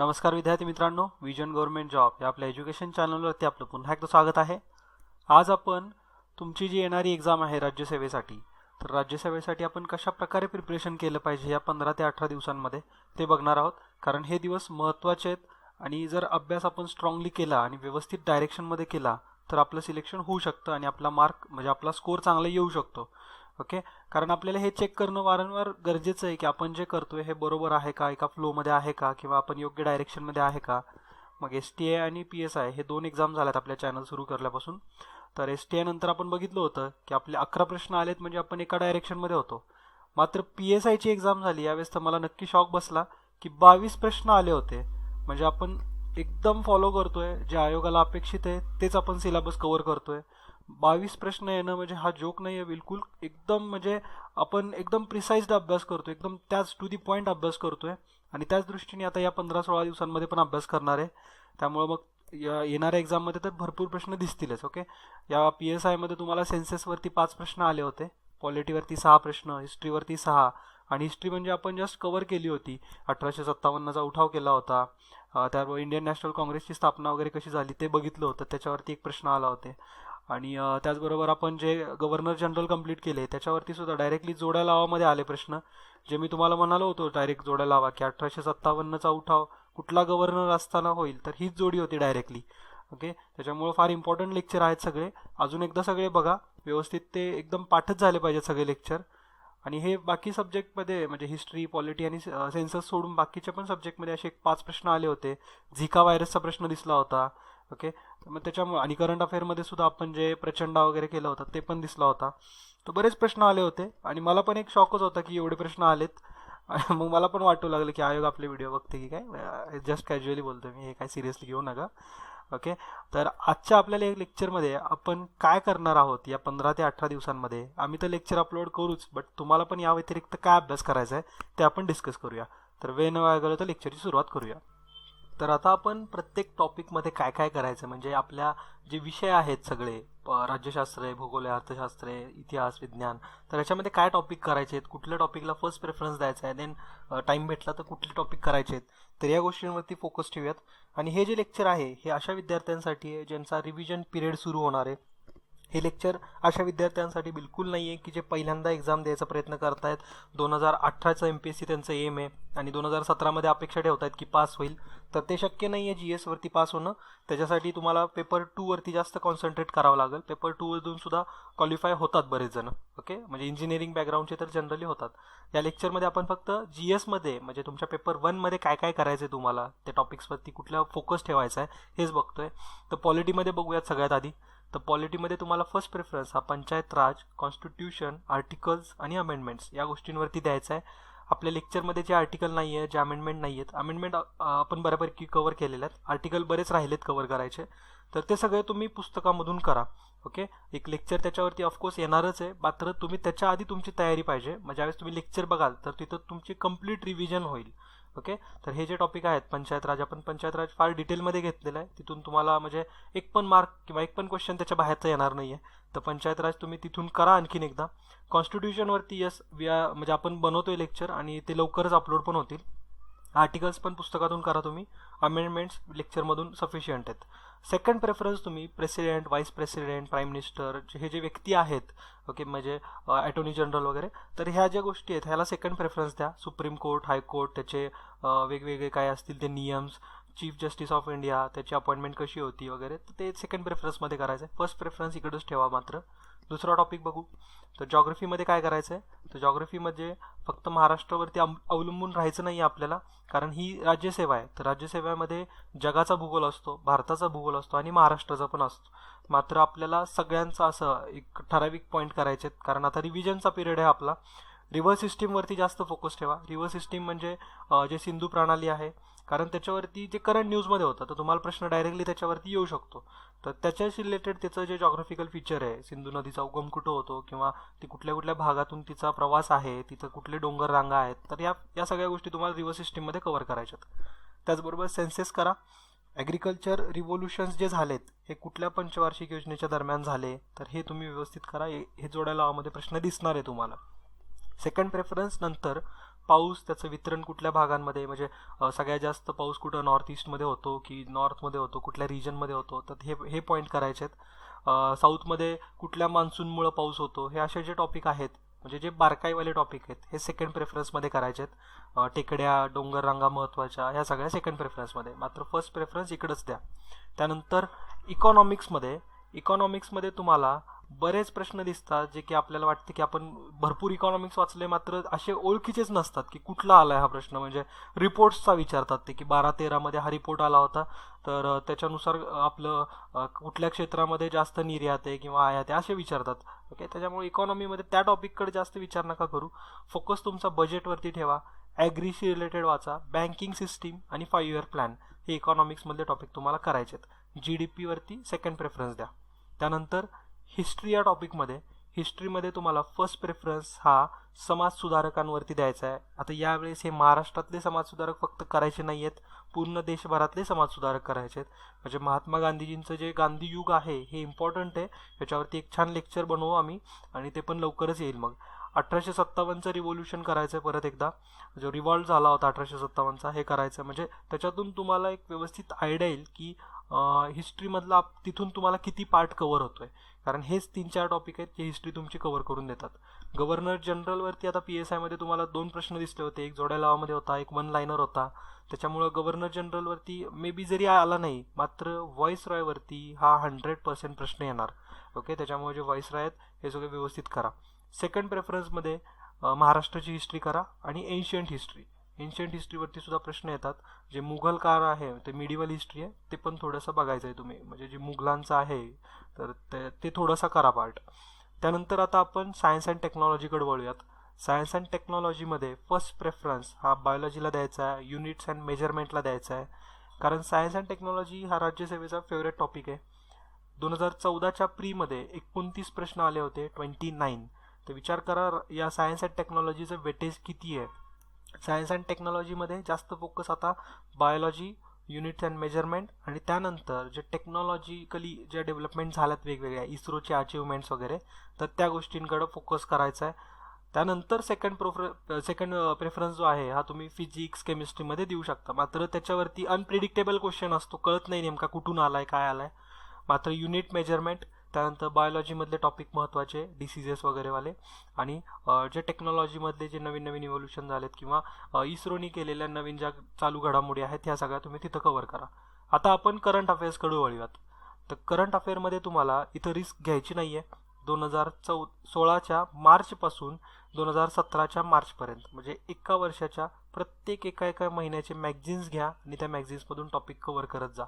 नमस्कार विद्यार्थी मित्रांनो विजन गव्हर्नमेंट जॉब या आपल्या एज्युकेशन चॅनलवरती आपलं पुन्हा एकदा स्वागत आहे. आज आपण तुमची जी येणारी एक्झाम आहे राज्यसेवेसाठी तर राज्यसेवेसाठी आपण कशा प्रकारे प्रिपरेशन केलं पाहिजे या पंधरा ते अठरा दिवसांमध्ये ते बघणार आहोत. कारण हे दिवस महत्त्वाचे आहेत आणि जर अभ्यास आपण स्ट्रॉंगली केला आणि व्यवस्थित डायरेक्शनमध्ये केला तर आपलं सिलेक्शन होऊ शकतं आणि आपला मार्क म्हणजे आपला स्कोअर चांगला येऊ शकतो. ओके? कारण आपल्याला हे चेक करणं वारंवार गरजेचं आहे की आपण जे करतोय हे बरोबर आहे का? एका फ्लोमध्ये आहे का? किंवा आपण योग्य डायरेक्शनमध्ये आहे का? मग एस टी आय आणि पी एस आय हे दोन एक्झाम झाल्यात आपल्या चॅनल सुरू करल्यापासून. तर एस टी आय नंतर आपण बघितलं होतं की आपले अकरा प्रश्न आलेत म्हणजे आपण एका डायरेक्शनमध्ये होतो. मात्र पी एस आयची एक्झाम झाली यावेळेस तर मला नक्की शॉक बसला की बावीस प्रश्न आले होते. म्हणजे आपण एकदम फॉलो करतोय जे आयोगाला अपेक्षित आहे तेच आपण सिलेबस कव्हर करतोय. बावीस प्रश्न येणं म्हणजे हा जोक नाही आहे बिलकुल. एकदम म्हणजे आपण एकदम प्रिसाईज्ड अभ्यास करतो एकदम त्याच टू दी पॉईंट अभ्यास करतोय. आणि त्याच दृष्टीने आता या पंधरा सोळा दिवसांमध्ये पण अभ्यास करणार आहे. त्यामुळं मग या येणाऱ्या एक्झाममध्ये तर भरपूर प्रश्न दिसतीलच ओके या पी एस आयमध्ये तुम्हाला सेन्सेसवरती पाच प्रश्न आले होते. पॉलिटीवरती सहा प्रश्न हिस्ट्रीवरती सहा. आणि हिस्ट्री म्हणजे आपण जस्ट कवर केली होती. अठराशे सत्तावन्नचा उठाव केला होता. त्याबरोबर इंडियन नॅशनल काँग्रेसची स्थापना वगैरे कशी झाली ते बघितलं होतं. त्याच्यावरती एक प्रश्न आला होते. आणि त्याचबरोबर आपण जे गव्हर्नर जनरल कंप्लीट केले त्याच्यावरती सुद्धा डायरेक्टली जोड्या लावामध्ये आले प्रश्न. जे मी तुम्हाला म्हणालो होतो डायरेक्ट जोड्या लावा की अठराशे सत्तावन्नचा उठाव कुठला गव्हर्नर असताना होईल तर हीच जोडी होती डायरेक्टली. ओके? त्याच्यामुळं फार इम्पॉर्टंट लेक्चर आहेत सगळे. अजून एकदा सगळे बघा. व्यवस्थित ते एकदम पाठच झाले पाहिजेत सगळे लेक्चर आणि हे बाकी सब्जेक्टमध्ये म्हणजे हिस्ट्री पॉलिटी आणि सेन्सस सोडून बाकीच्या पण सब्जेक्टमध्ये असे एक पाच प्रश्न आले होते. झिका व्हायरसचा प्रश्न दिसला होता. ओके? मग त्याच्यामुळे आणि करंट अफेअरमध्ये सुद्धा आपण जे प्रचंडा वगैरे केलं होतं ते पण दिसला होता. तर बरेच प्रश्न आले होते आणि मला पण एक शॉकच होता की एवढे प्रश्न आलेत. मग मला पण वाटू लागलं की आयोग आपले व्हिडिओ बघते की काय? जस्ट कॅज्युअली बोलतो मी हे काय सिरियसली घेऊ नका. ओके? तर आजच्या आपल्याला एक लेक्चरमध्ये आपण काय करणार आहोत या पंधरा ते अठरा दिवसांमध्ये? आम्ही तर लेक्चर अपलोड करूच बट तुम्हाला पण या व्यतिरिक्त काय अभ्यास करायचा आहे ते आपण डिस्कस करूया. तर वेळ न वाया गेलं तर लेक्चरची सुरुवात करूया. तर आता आपण प्रत्येक टॉपिकमध्ये काय काय करायचं? म्हणजे आपल्या जे विषय आहेत सगळे राज्यशास्त्र आहे भूगोल आहे अर्थशास्त्र आहे इतिहास विज्ञान तर याच्यामध्ये काय टॉपिक करायचे आहेत कुठल्या टॉपिकला फर्स्ट प्रेफरन्स द्यायचा आहे? देन टाईम भेटला तर कुठले टॉपिक करायचे आहेत तर या गोष्टींवरती फोकस ठेवूयात. आणि हे जे लेक्चर आहे हे अशा विद्यार्थ्यांसाठी आहे ज्यांचा रिव्हिजन पिरियड सुरू होणार आहे. हे लेक्चर अशा विद्यार्थ्यांसाठी बिलकुल नाही आहे की जे पहिल्यांदा एक्झाम द्यायचा प्रयत्न करत आहेत दोन हजार अठराचं एम पी एस सी त्यांचं एम आहे आणि दोन हजार सतरामध्ये अपेक्षा ठेवत आहेत की पास होईल. तर ते शक्य नाही आहे जी एसवरती पास होणं. त्याच्यासाठी तुम्हाला पेपर टूवरती जास्त कॉन्सन्ट्रेट करावं लागेल. पेपर टूवरून सुद्धा क्वालिफाय होतात बरेच जण. ओके म्हणजे इंजिनिअरिंग बॅकग्राऊंडचे तर जनरली होतात. या लेक्चरमध्ये आपण फक्त जी एसमध्ये म्हणजे तुमच्या पेपर वनमध्ये काय काय करायचं आहे तुम्हाला त्या टॉपिक्सवरती कुठल्या फोकस ठेवायचा आहे हेच बघतोय. तर पॉलिटीमध्ये बघूयात सगळ्यात आधी. तर पॉलिटीमध्ये तुम्हाला फर्स्ट प्रेफरन्स हा पंचायत राज कॉन्स्टिट्यूशन आर्टिकल्स आणि अमेंडमेंट्स या गोष्टींवरती द्यायचा आहे. आपल्या लेक्चरमध्ये जे आर्टिकल नाही आहे जे अमेंडमेंट नाही आहेत अमेंडमेंट आपण बऱ्यापैकी कवर केलेले आहेत. आर्टिकल बरेच राहिलेत कवर करायचे. तर ते सगळे तुम्ही पुस्तकामधून करा ओके एक लेक्चर त्याच्यावरती ऑफकोर्स येणारच आहे. मात्र तुम्ही त्याच्या आधी तुमची तयारी पाहिजे. म्हणजे ज्यावेळेस तुम्ही लेक्चर बघाल तर तिथं तुमची कंप्लीट रिव्हिजन होईल. ओके? तर हे जे टॉपिक आहेत पंचायत राज आपण पंचायत राज फार डिटेलमध्ये घेतलेलं आहे. तिथून तुम्हाला म्हणजे एक पण मार्क किंवा एक पण क्वेश्चन त्याच्या बाहेरचं येणार नाही आहे तर पंचायत राज तुम्ही तिथून करा आणखीन एकदा. कॉन्स्टिट्यूशनवरती यस म्हणजे आपण बनवतोय लेक्चर आणि ते लवकरच अपलोड पण होतील. आर्टिकल्स पण पुस्तकातून करा तुम्ही. अमेंडमेंट्स लेक्चरमधून सफिशियंट आहेत. सेकंड प्रेफरन्स तुम्ही president vice president prime minister हे जे व्यक्ती आहेत ओके म्हणजे अटॉर्नी जनरल वगैरे तर ह्या ज्या गोष्टी आहेत ह्याला सेकंड प्रेफरन्स द्या. सुप्रीम कोर्ट हायकोर्ट त्याचे वेगवेगळे काय असतील ते नियम्स. चीफ जस्टिस ऑफ इंडिया त्याची अपॉइंटमेंट कशी होती वगैरे तर ते सेकंड प्रेफरन्समध्ये करायचं आहे फर्स्ट प्रेफरन्स इकडंच ठेवा मात्र. दुसरा टॉपिक बघू. तर जॉग्रफीमध्ये काय करायचं आहे तर जॉग्रफीमध्ये म्हणजे फक्त महाराष्ट्रावरती अवलंबून राहायचं नाही आपल्याला. कारण ही राज्यसेवा आहे. तर राज्यसेवेमध्ये जगाचा भूगोल असतो भारताचा भूगोल असतो आणि महाराष्ट्राचा पण असतो. मात्र आपल्याला सगळ्यांचा असं एक ठराविक पॉईंट करायचे आहेत. कारण आता रिव्हिजनचा पिरियड आहे आपला. रिव्हर सिस्टीमवरती जास्त फोकस ठेवा. रिव्हर सिस्टीम म्हणजे जे सिंधू प्रणाली आहे कारण त्याच्यावरती जे करंट न्यूजमध्ये होतं तर तुम्हाला प्रश्न डायरेक्टली त्याच्यावरती येऊ शकतो. तर त्याच्याशी रिलेटेड त्याचं जे जॉग्राफिकल फीचर आहे सिंधू नदीचा उगम कुठं होतो किंवा ती कुठल्या कुठल्या भागातून तिचा प्रवास आहे तिथं कुठले डोंगर रांगा आहेत तर या या सगळ्या गोष्टी तुम्हाला रिव्हर सिस्टीममध्ये कव्हर करायच्यात. त्याचबरोबर सेन्सेस करा. ॲग्रिकल्चर रिव्होल्युशन्स जे झालेत हे कुठल्या पंचवार्षिक योजनेच्या दरम्यान झाले तर हे तुम्ही व्यवस्थित करा. हे जोड्या लावामध्ये प्रश्न दिसणार आहे तुम्हाला. सेकंड प्रेफरन्स नंतर पाऊस त्याचं वितरण कुठल्या भागांमध्ये? म्हणजे सगळ्यात जास्त पाऊस कुठं? नॉर्थ ईस्टमध्ये होतो की नॉर्थमध्ये होतो? कुठल्या रिजनमध्ये होतो? तर हे हे पॉईंट करायचे आहेत. साऊथमध्ये कुठल्या मान्सूनमुळं पाऊस होतो? हे असे जे टॉपिक आहेत म्हणजे जे बारकाईवाले टॉपिक आहेत हे सेकंड प्रेफरन्समध्ये करायचे आहेत. टेकड्या डोंगर रांगा महत्त्वाच्या ह्या सगळ्या सेकंड प्रेफरन्समध्ये मात्र फर्स्ट प्रेफरन्स इकडंच द्या. त्यानंतर इकॉनॉमिक्समध्ये इकॉनॉमिक्समध्ये तुम्हाला बरेच प्रश्न दिसतात जे की आपल्याला वाटते की आपण भरपूर इकॉनॉमिक्स वाचले मात्र असे ओळखीचेच नसतात की कुठला आला आहे हा प्रश्न. म्हणजे रिपोर्ट्सचा विचारतात ते की बारा तेरामध्ये हा रिपोर्ट आला होता. तर त्याच्यानुसार आपलं कुठल्या क्षेत्रामध्ये जास्त निर्यात आहे किंवा आयात आहे असे विचारतात. ओके त्याच्यामुळे इकॉनॉमीमध्ये त्या टॉपिककडे जास्त विचार नका करू. फोकस तुमचा बजेटवरती ठेवा. ॲग्रीशी रिलेटेड वाचा. बँकिंग सिस्टीम आणि फाईव्ह इयर प्लॅन हे इकॉनॉमिक्समधले टॉपिक तुम्हाला करायचे आहेत जी डी पीवरती सेकंड प्रेफरन्स द्या. त्यानंतर हिस्ट्री या टॉपिकमध्ये हिस्ट्रीमध्ये तुम्हाला फर्स्ट प्रेफरन्स हा समाजसुधारकांवरती द्यायचा आहे. आता यावेळेस हे महाराष्ट्रातले समाजसुधारक फक्त करायचे नाही आहेत पूर्ण देशभरातले समाजसुधारक करायचे आहेत म्हणजे महात्मा गांधीजींचं जे गांधी युग आहे हे इम्पॉर्टंट आहे. याच्यावरती एक छान लेक्चर बनवू आम्ही आणि ते पण लवकरच येईल मग. अठराशे सत्तावन्नचं रिव्होल्युशन करायचं आहे परत एकदा. जो रिवॉल्ट झाला होता अठराशे सत्तावन्नचा हे करायचं म्हणजे त्याच्यातून तुम्हाला एक व्यवस्थित आयडिया येईल की हिस्ट्रीमधला आप तिथून तुम्हाला किती पार्ट कवर आहे कारण हेच तीन चार टॉपिक आहेत जे हिस्ट्री तुमची कव्हर करून देतात. गव्हर्नर जनरलवरती आता पी एस आयमध्ये तुम्हाला दोन प्रश्न दिसले होते. एक जोड्या लावामध्ये होता एक वन लाईनर होता. त्याच्यामुळं गव्हर्नर जनरलवरती मे बी जरी आला नाही मात्र व्हॉइस रॉयवरती हा हंड्रेड पर्सेंट प्रश्न येणार. ओके त्याच्यामुळे जे व्हॉइस रॉय आहेत हे सगळे व्यवस्थित करा. सेकंड प्रेफरन्समध्ये महाराष्ट्राची हिस्ट्री करा आणि एन्शियंट हिस्ट्री एन्शियंट हिस्ट्रीवरती सुद्धा प्रश्न येतात. जे मुघल काळ आहे ते मिडिवल हिस्ट्री आहे ते पण थोडंसं बघायचं आहे तुम्ही. म्हणजे जे मुघलांचं आहे तर ते ते थोडंसं करा पार्ट त्यानंतर आता आपण सायन्स अँड टेक्नॉलॉजीकडे वळूयात. सायन्स अँड टेक्नॉलॉजीमध्ये फर्स्ट प्रेफरन्स हा बायोलॉजीला द्यायचा आहे युनिट्स अँड मेजरमेंटला द्यायचा आहे. कारण सायन्स अँड टेक्नॉलॉजी हा राज्यसेवेचा फेवरेट टॉपिक आहे. दोन हजार चौदाच्या प्रीमध्ये एकोणतीस प्रश्न आले होते ट्वेंटी नाईन तर विचार करा या सायन्स अँड टेक्नॉलॉजीचं वेटेज किती आहे? सायन्स अँड टेक्नॉलॉजीमध्ये जास्त फोकस आता बायोलॉजी युनिट्स अँड मेजरमेंट आणि त्यानंतर जे टेक्नॉलॉजिकली ज्या डेव्हलपमेंट झाल्यात वेगवेगळ्या इस्रोचे अचिव्हमेंट्स वगैरे तर त्या गोष्टींकडं फोकस करायचा आहे त्यानंतर सेकंड प्रोफर सेकंड प्रेफरन्स जो आहे हा तुम्ही फिजिक्स केमिस्ट्रीमध्ये देऊ शकता. मात्र त्याच्यावरती अनप्रिडिक्टेबल क्वेश्चन असतो. कळत नाही नेमका कुठून आला आहे काय आला आहे मात्र युनिट मेजरमेंट त्यानंतर बायोलॉजीमधले टॉपिक महत्त्वाचे डिसिजेस वगैरेवाले. आणि जे टेक्नॉलॉजीमधले जे नवीन नवीन इव्होल्युशन झालेत किंवा इस्रोनी केलेल्या नवीन ज्या चालू घडामोडी आहेत ह्या सगळ्या तुम्ही तिथं कव्हर करा. आता आपण करंट अफेअर्सकडे वळूयात. तर करंट अफेअरमध्ये तुम्हाला इथं रिस्क घ्यायची नाही आहे दोन हजार चौ सोळाच्या मार्चपासून दोन हजार सतराच्या मार्चपर्यंत म्हणजे एका वर्षाच्या प्रत्येक एका एका महिन्याचे मॅगझिन्स घ्या आणि त्या मॅगझिन्समधून टॉपिक कव्हर करत जा.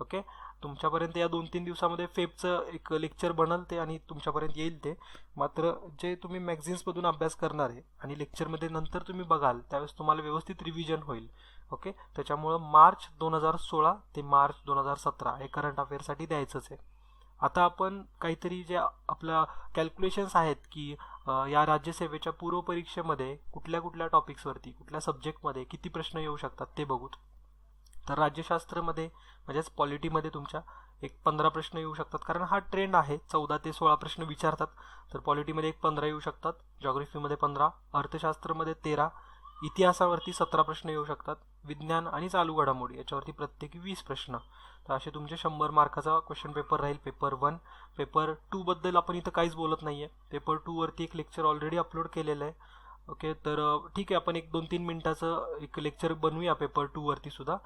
ओके तुमच्यापर्यंत या दोन तीन दिवसामध्ये फेबचं एक लेक्चर बनल ते आणि तुमच्यापर्यंत येईल ते. मात्र जे तुम्ही मॅगझिन्समधून अभ्यास करणार आहे आणि लेक्चरमध्ये नंतर तुम्ही बघाल त्यावेळेस तुम्हाला व्यवस्थित रिव्हिजन होईल. ओके त्याच्यामुळं मार्च दोन हजार सोळा ते मार्च दोन हजार सतरा हे करंट अफेअरसाठी द्यायचंच आहे. आता आपण काहीतरी जे आपल्या कॅल्क्युलेशन्स आहेत की या राज्यसेवेच्या पूर्वपरीक्षेमध्ये कुठल्या कुठल्या टॉपिक्सवरती कुठल्या सब्जेक्टमध्ये किती प्रश्न येऊ शकतात ते बघूत. तर राज्यशास्त्रमध्ये म्हणजेच पॉलिटीमध्ये तुमच्या एक पंधरा प्रश्न येऊ शकतात. कारण हा ट्रेंड आहे चौदा ते सोळा प्रश्न विचारतात. तर पॉलिटीमध्ये एक पंधरा येऊ शकतात जॉग्रफीमध्ये पंधरा अर्थशास्त्रामध्ये तेरा इतिहासावरती सतरा प्रश्न येऊ शकतात विज्ञान आणि चालू घडामोडी याच्यावरती प्रत्येकी वीस प्रश्न. तर असे तुमचे शंभर मार्काचा क्वेश्चन पेपर राहील पेपर वन पेपर टूबद्दल आपण इथं काहीच बोलत नाही आहे पेपर टूवरती एक लेक्चर ऑलरेडी अपलोड केलेलं आहे. ओके तर ठीक आहे आपण एक दोन तीन मिनटाचं एक लेक्चर बनवूया पेपर टूवरती सुद्धा.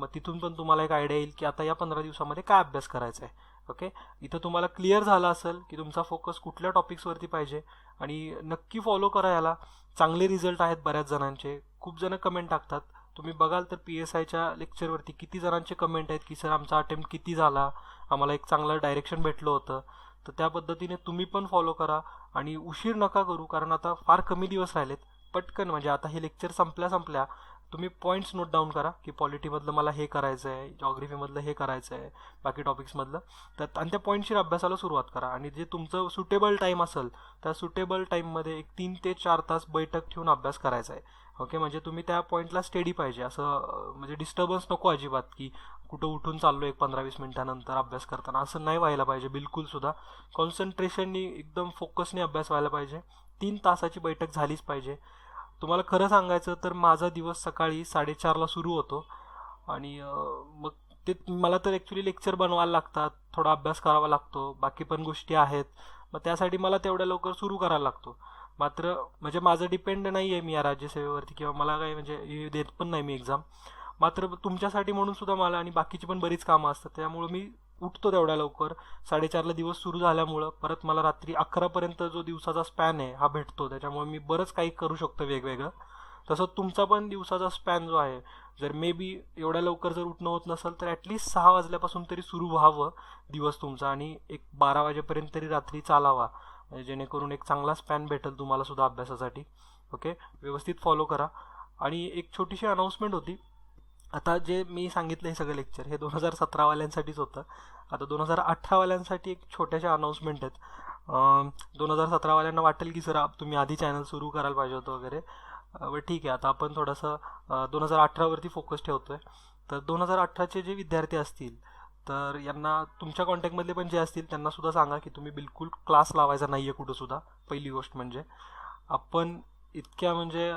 मग तिथून पण तुम्हाला एक आयडिया येईल की आता या पंधरा दिवसामध्ये काय अभ्यास करायचा आहे ओके? इथं तुम्हाला क्लिअर झालं असेल की तुमचा फोकस कुठल्या टॉपिक्सवरती पाहिजे आणि नक्की फॉलो करा याला. चांगले रिझल्ट आहेत बऱ्याच जणांचे. खूप जण कमेंट टाकतात. तुम्ही बघाल तर पी एस आयच्या लेक्चरवरती किती जणांचे कमेंट आहेत की सर आमचा अटेम्प्ट किती झाला? आम्हाला एक चांगलं डायरेक्शन भेटलं होतं. तर त्या पद्धतीने तुम्ही पण फॉलो करा आणि उशीर नका करू कारण आता फार कमी दिवस राहिलेत. पटकन म्हणजे आता हे लेक्चर संपल्या संपल्या तुम्ही पॉईंट्स नोट डाऊन करा की पॉलिटीमधलं मला हे करायचं आहे जॉग्रफीमधलं हे करायचं आहे बाकी टॉपिक्समधलं तर आणि त्या पॉईंटशी अभ्यासाला सुरुवात करा. आणि जे तुमचं सुटेबल टाईम असेल त्या सुटेबल टाईममध्ये एक तीन ते चार तास बैठक ठेवून अभ्यास करायचा आहे ओके म्हणजे तुम्ही त्या पॉईंटला स्टेडी पाहिजे. असं म्हणजे डिस्टर्बन्स नको अजिबात की कुठं उठून चाललो एक पंधरा वीस मिनिटानंतर अभ्यास करताना. असं नाही व्हायला पाहिजे बिलकुल सुद्धा. कॉन्सन्ट्रेशननी एकदम फोकसने अभ्यास व्हायला पाहिजे. तीन तासाची बैठक झालीच पाहिजे. तुम्हाला खरं सांगायचं तर माझा दिवस सकाळी साडेचारला सुरू होतो. आणि मग ते मला तर ॲक्च्युली लेक्चर बनवायला लागतात थोडा अभ्यास करावा लागतो बाकी पण गोष्टी आहेत. मग त्यासाठी मला तेवढ्या लवकर सुरू करायला लागतो. मात्र म्हणजे माझं डिपेंड नाही आहे मी या राज्यसेवेवरती किंवा मला काही म्हणजे देत पण नाही मी एक्झाम मात्र तुमच्यासाठी म्हणून सुद्धा मला आणि बाकीची पण बरीच कामं असतात. त्यामुळं मी उठतो तेवढ्या लवकर. साडेचारला दिवस सुरू झाल्यामुळं परत मला रात्री अकरापर्यंत जो दिवसाचा स्पॅन आहे हा भेटतो. त्याच्यामुळे मी बरंच काही करू शकतो वेगवेगळं. तसं तुमचा पण दिवसाचा स्पॅन जो आहे जर मे बी एवढ्या लवकर जर उठणं होत नसेल तर ॲटलिस्ट सहा वाजल्यापासून तरी सुरू व्हावं दिवस तुमचा आणि एक बारा वाजेपर्यंत तरी रात्री चालावा. म्हणजे जेणेकरून एक चांगला स्पॅन भेटेल तुम्हाला सुद्धा अभ्यासासाठी. ओके व्यवस्थित फॉलो करा. आणि एक छोटीशी अनाऊन्समेंट होती. आता जे मी सांगितलं हे सगळं लेक्चर हे दोन हजार सतरावाल्यांसाठीच होतं. आता दोन हजार अठरावाल्यांसाठी एक छोट्याशा अनाऊन्समेंट आहेत. दोन हजार सतरावाल्यांना वाटेल की सर आप- तुम्ही आधी चॅनल सुरू करायला पाहिजे होतं वगैरे. बरं ठीक आहे. आता आपण थोडंसं दोन हजार अठरावरती फोकस ठेवतो आहे तर दोन हजार अठराचे जे विद्यार्थी असतील तर यांना तुमच्या कॉन्टॅक्टमधले पण जे असतील त्यांना सुद्धा सांगा की तुम्ही बिलकुल क्लास लावायचा नाही आहे कुठंसुद्धा पहिली गोष्ट म्हणजे. आपण इतक्या म्हणजे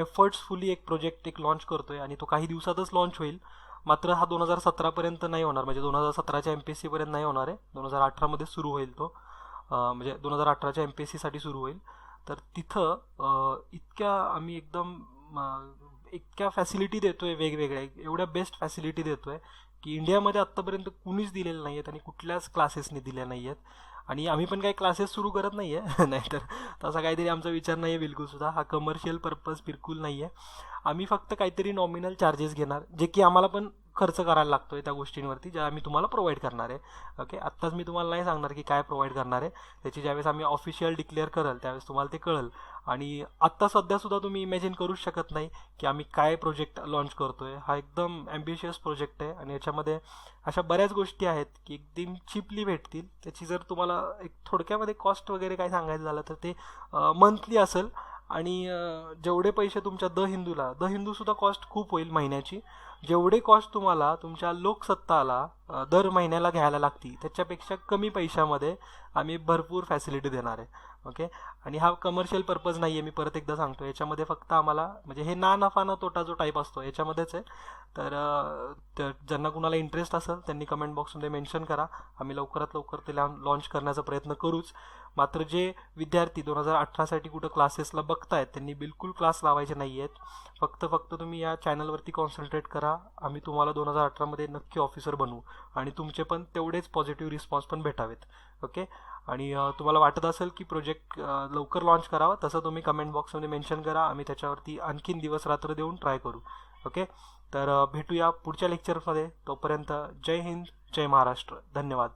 एफर्ट्सफुली एक प्रोजेक्ट एक लॉन्च करतोय आणि तो काही दिवसातच लॉन्च होईल. मात्र हा दोन हजार सतरापर्यंत नाही होणार. म्हणजे दोन हजार सतराच्या एम पी एस सीपर्यंत नाही होणार आहे. दोन हजार अठरामध्ये सुरू होईल तो. म्हणजे दोन हजार अठराच्या एम पी एस सीसाठी सुरू होईल. तर तिथं इतक्या आम्ही एकदम इतक्या फॅसिलिटी देतोय वेगवेगळ्या. एवढ्या बेस्ट फॅसिलिटी देतोय. की इंडियामध्ये आत्तापर्यंत कुणीच दिलेलं नाही आहेत आणि कुठल्याच क्लासेसने दिल्या नाही आहेत. आणि आम्ही पण काही क्लासेस सुरू करत नाही आहे. नाहीतर तसा काहीतरी आमचा विचार नाही आहे बिलकुलसुद्धा हा कमर्शियल पर्पज बिलकुल नाही आहे. आम्ही फक्त काहीतरी नॉमिनल चार्जेस घेणार जे की आम्हाला पण खर्च करायला लागतो आहे त्या गोष्टींवरती ज्या आम्ही तुम्हाला प्रोव्हाइड करणार आहे. ओके आत्ताच मी तुम्हाला नाही सांगणार की काय प्रोव्हाइड करणार आहे. त्याची ज्यावेळेस आम्ही ऑफिशियल डिक्लेअर कराल त्यावेळेस तुम्हाला ते कळेल. आणि आत्ता सध्यासुद्धा तुम्ही इमॅजिन करूच शकत नाही की आम्ही काय प्रोजेक्ट लॉन्च आहे हा एकदम ॲम्बिशियस प्रोजेक्ट आहे आणि याच्यामध्ये अशा बऱ्याच गोष्टी आहेत की एकदम चिपली भेटतील. त्याची जर तुम्हाला एक थोडक्यामध्ये कॉस्ट वगैरे काय सांगायचं झालं तर ते मंथली असेल. आणि जेवढे पैसे तुमच्या द हिंदूला द हिंदूसुद्धा कॉस्ट खूप होईल महिन्याची. जेवढे कॉस्ट तुम्हाला तुमच्या लोकसत्ताला दर महिन्याला घ्यायला लागती त्याच्यापेक्षा कमी पैशामध्ये आम्ही भरपूर फॅसिलिटी देणार आहे. ओके? आणि हा कमर्शियल पर्पज नाही आहे मी परत एकदा सांगतो. याच्यामध्ये फक्त आम्हाला म्हणजे हे ना नफा ना तोटा जो टाईप असतो याच्यामध्येच आहे. तर ज्यांना कुणाला इंटरेस्ट असेल त्यांनी कमेंट बॉक्समध्ये मेन्शन करा. आम्ही लवकरात लवकर ते लॉन्च करण्याचा प्रयत्न करूच. मात्र जे विद्यार्थी दोन हजार अठरासाठी कुठं क्लासेसला बघतायत त्यांनी बिलकुल क्लास लावायचे नाही आहेत फक्त फक्त तुम्ही या चॅनलवरती कॉन्सन्ट्रेट करा. आम्ही तुम्हाला दोन हजार अठरामध्ये नक्की ऑफिसर बनवू. आणि तुमचे पण तेवढेच पॉझिटिव्ह रिस्पॉन्स पण भेटावेत. ओके? आणि तुम्हाला वाटत असेल की प्रोजेक्ट लवकर लॉन्च करावा तसं तुम्ही कमेंट बॉक्समध्ये मेन्शन करा. आम्ही त्याच्यावरती आणखीन दिवस रात्र देऊन ट्राय करू. ओके तर भेटूया पुढच्या लेक्चरमध्ये तोपर्यंत जय हिंद जय महाराष्ट्र. धन्यवाद.